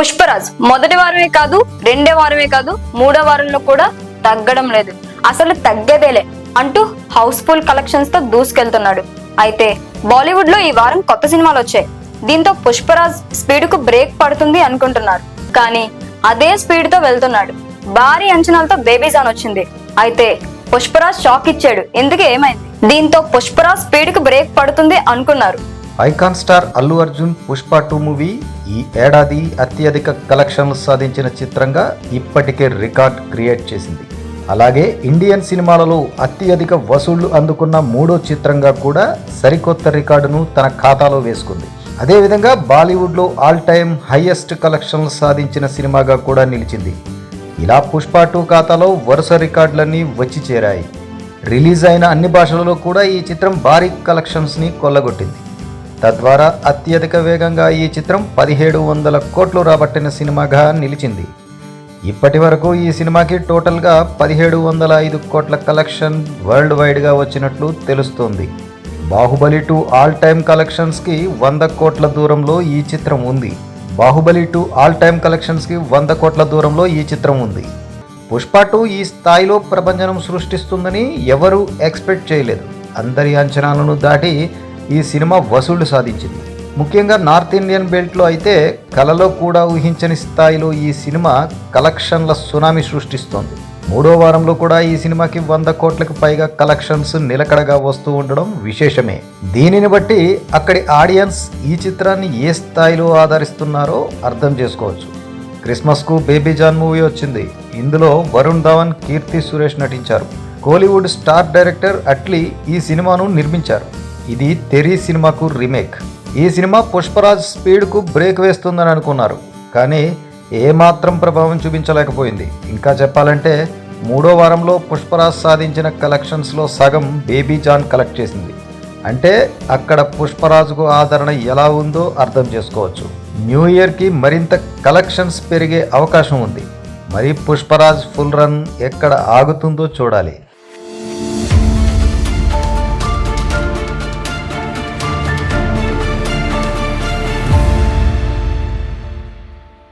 పుష్పరాజ్. మొదటి వారమే కాదు రెండో వారమే కాదు మూడో వారంలో కూడా తగ్గడం లేదు. అసలు తగ్గేదేలే అంటూ హౌస్ఫుల్ కలెక్షన్స్తో దూసుకెళ్తున్నాడు. అయితే బాలీవుడ్లో ఈ వారం కొత్త సినిమాలు వచ్చాయి. దీంతో పుష్పరాజ్ స్పీడ్కు బ్రేక్ పడుతుంది అనుకుంటున్నారు. కానీ అదే స్పీడ్తో వెళ్తున్నాడు. భారీ అంచనాలతో బేబీజాన్ వచ్చింది. అయితే పుష్పరాజ్ షాక్ ఇచ్చాడు. ఎందుకు ఏమైంది? దీంతో పుష్పరాజ్ స్పీడ్కు బ్రేక్ పడుతుంది అనుకున్నారు. Icon star Allu Arjun Pushpa two movie ఈ ఏడాది అత్యధిక కలెక్షన్లు సాధించిన చిత్రంగా ఇప్పటికే రికార్డ్ క్రియేట్ చేసింది. అలాగే ఇండియన్ సినిమాలలో అత్యధిక వసూళ్ళు అందుకున్న మూడో చిత్రంగా కూడా సరికొత్త రికార్డును తన ఖాతాలో వేసుకుంది. అదేవిధంగా బాలీవుడ్లో ఆల్ టైమ్ హైయెస్ట్ కలెక్షన్లు సాధించిన సినిమాగా కూడా నిలిచింది. ఇలా పుష్ప టూ ఖాతాలో వరుస రికార్డులన్నీ వచ్చి చేరాయి. రిలీజ్ అయిన అన్ని భాషలలో కూడా ఈ చిత్రం భారీ కలెక్షన్స్ని కొల్లగొట్టింది. తద్వారా అత్యధిక వేగంగా ఈ చిత్రం పదిహేడు వందల కోట్లు రాబట్టిన సినిమాగా నిలిచింది. ఇప్పటి వరకు ఈ సినిమాకి టోటల్గా పదిహేడు వందల ఐదు కోట్ల కలెక్షన్ వరల్డ్ వైడ్గా వచ్చినట్లు తెలుస్తోంది. బాహుబలి టూ ఆల్ టైమ్ కలెక్షన్స్కి వంద కోట్ల దూరంలో ఈ చిత్రం ఉంది. బాహుబలి టూ ఆల్ టైమ్ కలెక్షన్స్కి వంద కోట్ల దూరంలో ఈ చిత్రం ఉంది. పుష్ప టూ ఈ స్థాయిలో ప్రపంచనం సృష్టిస్తుందని ఎవరూ ఎక్స్పెక్ట్ చేయలేదు. అందరి అంచనాలను దాటి ఈ సినిమా వసూళ్ళు సాధించింది. ముఖ్యంగా నార్త్ ఇండియన్ బెల్ట్లో అయితే కలలో కూడా ఊహించని స్థాయిలో ఈ సినిమా కలెక్షన్ల సునామీ సృష్టిస్తోంది. మూడో వారంలో కూడా ఈ సినిమాకి వంద కోట్లకు పైగా కలెక్షన్స్ నిలకడగా వస్తూ ఉండడం విశేషమే. దీనిని బట్టి అక్కడి ఆడియన్స్ ఈ చిత్రాన్ని ఏ స్థాయిలో ఆదరిస్తున్నారో అర్థం చేసుకోవచ్చు. క్రిస్మస్కు బేబీ జాన్ మూవీ వచ్చింది. ఇందులో వరుణ్ ధవన్ కీర్తి సురేష్ నటించారు. కోలీవుడ్ స్టార్ డైరెక్టర్ అట్లీ ఈ సినిమాను నిర్మించారు. ఇది తెరీ సినిమాకు రీమేక్. ఈ సినిమా పుష్పరాజ్ స్పీడ్కు బ్రేక్ వేస్తుందని అనుకున్నారు. కానీ ఏమాత్రం ప్రభావం చూపించలేకపోయింది. ఇంకా చెప్పాలంటే మూడో వారంలో పుష్పరాజ్ సాధించిన కలెక్షన్స్లో సగం బేబీ జాన్ కలెక్ట్ చేసింది. అంటే అక్కడ పుష్పరాజుకు ఆదరణ ఎలా ఉందో అర్థం చేసుకోవచ్చు. న్యూ ఇయర్కి మరింత కలెక్షన్స్ పెరిగే అవకాశం ఉంది. మరి పుష్పరాజ్ ఫుల్ రన్ ఎక్కడ ఆగుతుందో చూడాలి.